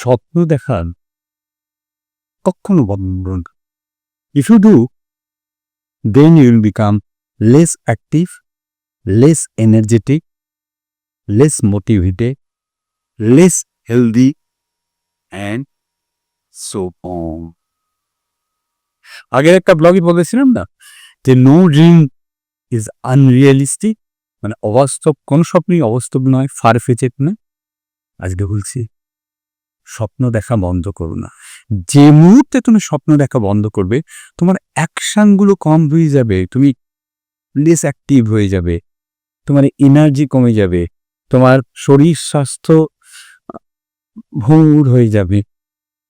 স্বপ্ন দেখান। কখনো বন্ধ না। If you do then you will become less active less energetic less motivated less healthy and so on আগের একটা ব্লগে বলেছিলাম না যে নো ড্রিম ইজ আনরিয়ালিস্টিক মানে অবাস্তব, কোন স্বপ্নই অবাস্তব নয় ফার ফেচেক না আজকে বলছি স্বপ্ন দেখা বন্ধ করো না। যে মুহূর্তে তুমি স্বপ্ন দেখা বন্ধ করবে, তোমার অ্যাকশনগুলো কম হয়ে যাবে, তুমি লেস অ্যাক্টিভ হয়ে যাবে, তোমার এনার্জি কমে যাবে, তোমার শরীর স্বাস্থ্য ভঙ্গুর হয়ে যাবে,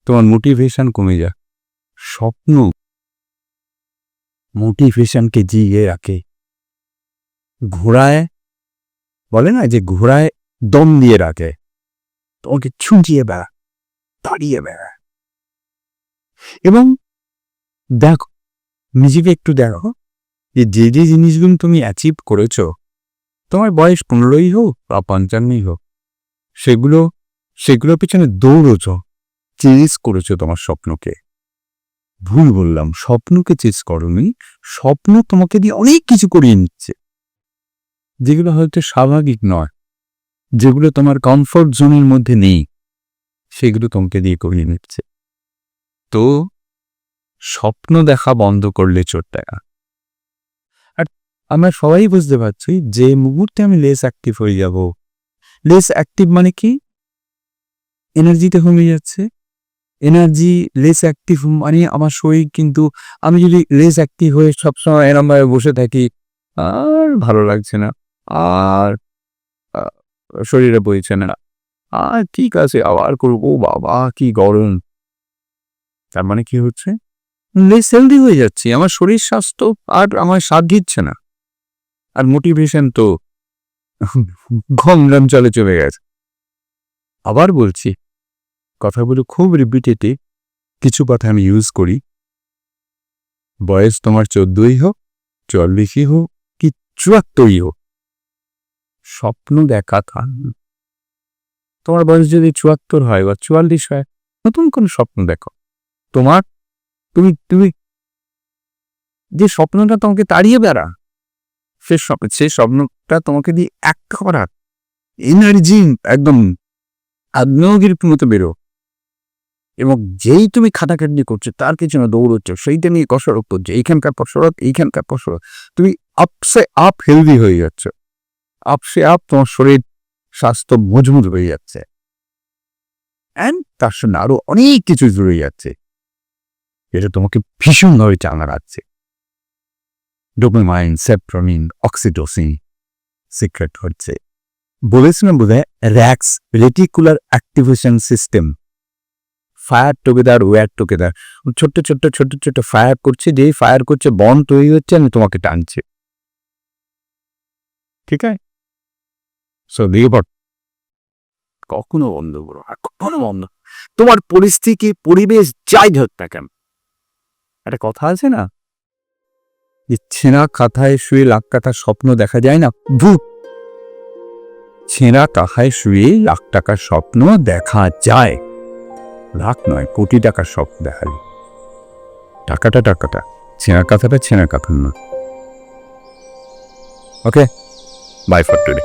তোমার মোটিভেশন কমে যায় স্বপ্ন মোটিভেশনকে জিয়ে রাখে। ঘোড়ায়, বলে না যে ঘোড়ায় দম দিয়ে রাখে। তোমাকে ছুটিয়ে বেড়া দাঁড়িয়ে বেড়া এবং দেখো, নিজেকে একটু দেখো যে যে যে জিনিসগুলো তুমি অ্যাচিভ করেছ, তোমার বয়স পনেরোই হোক বা পঞ্চান্নই হোক, সেগুলো, সেগুলোর পিছনে দৌড়োছ চেস করেছ তোমার স্বপ্নকে। ভুল বললাম, স্বপ্নকে চেস করনি স্বপ্ন তোমাকে দিয়ে অনেক কিছু করিয়ে নিচ্ছে। যেগুলো হয়তো স্বাভাবিক নয়, যেগুলো তোমার কমফোর্ট জোনের মধ্যে নেই। সেগুলো তোমাকে দিয়ে করিয়ে নিচ্ছে। তো স্বপ্ন দেখা বন্ধ করলে চোট টাকা। আর আমরা সবাই বুঝতে পারছি যে মুহূর্তে আমি লেস অ্যাক্টিভ হয়ে যাব। লেস অ্যাক্টিভ মানে কি? এনার্জিতে কমে যাচ্ছে। এনার্জি লেস অ্যাক্টিভ মানে আমার শরীর কিন্তু আমি যদি লেস অ্যাক্টিভ হয়ে সবসময় এরমভাবে বসে থাকি, আর ভালো লাগছে না। আর শরীরে বইছে না। আর ঠিক আছে, আবার করব, বাবা, কি গরম। তার মানে কি হচ্ছে? লেস হেলদি হয়ে যাচ্ছি, আমার শরীর স্বাস্থ্য আর আমার স্বাদ দিচ্ছে না। আর মোটিভেশন তো ঘমরাম চলে চলে গেছে। আবার বলছি, কথাগুলো খুব রিপিটেটিভ কিছু কথা আমি ইউজ করি। বয়স তোমার চোদ্দই হোক, চল্লিশই হোক কি চুয়াত্তরই হোক। স্বপ্ন দেখা থান। তোমার বয়স যদি চুয়াত্তর হয় বা চুয়াল্লিশ হয়, নতুন কোন স্বপ্ন দেখো। তোমার, তুমি তুমি যে স্বপ্নটা তোমাকে তাড়িয়ে বেড়া, সে সে স্বপ্নটা তোমাকে দিয়ে এক করার এনার্জি একদম আগ্নেয়গির মতো বেরো। এবং যেই তুমি খাটাখাটনি করছ, তার পিছনে দৌড়চ্ছ, সেইটা নিয়ে কসরত করছ, এইখানকার কসরত এইখানকার কসরত তুমি আপসে আপ হেলদি হয়ে যাচ্ছ। আপসে আপ তোমার শরীর স্বাস্থ্য মজবুত হয়ে যাচ্ছে। অ্যান্ড তার সঙ্গে আরও অনেক কিছু জুড়ে যাচ্ছে। এটা তোমাকে ভীষণভাবে চাঙা রাখছে। ডোপামাইন সেপ্রমিন অক্সিটোসিন সিক্রেট হচ্ছে। বলেছিলাম বোধ হয় RAS reticular activation system fire together wire together ছোট্ট ছোট্ট ছোট্ট ছোট্ট ফায়ার করছে, যেই ফায়ার করছে বন তৈরি হচ্ছে, আমি তোমাকে টানছে। ঠিক আছে? দিগপট কখনো বন্ধ করো আর কখনো বন্ধ। তোমার পরিস্থিতি পরিবেশ যাই হোক না কেন। একটা কথা আছে না? যে ছেঁড়া কাঁথায় শুয়ে লাখ কাঠার স্বপ্ন দেখা যায় না? ভূত ছেঁড়া কাঁথায় শুয়ে লাখ টাকার স্বপ্ন দেখা যায়। লাখ নয় কোটি টাকার স্বপ্ন দেখা যায়। টাকাটা টাকাটা ছেঁড়া কাঁথাটা ছেঁড়া কাঁথার নয়। Okay bye for today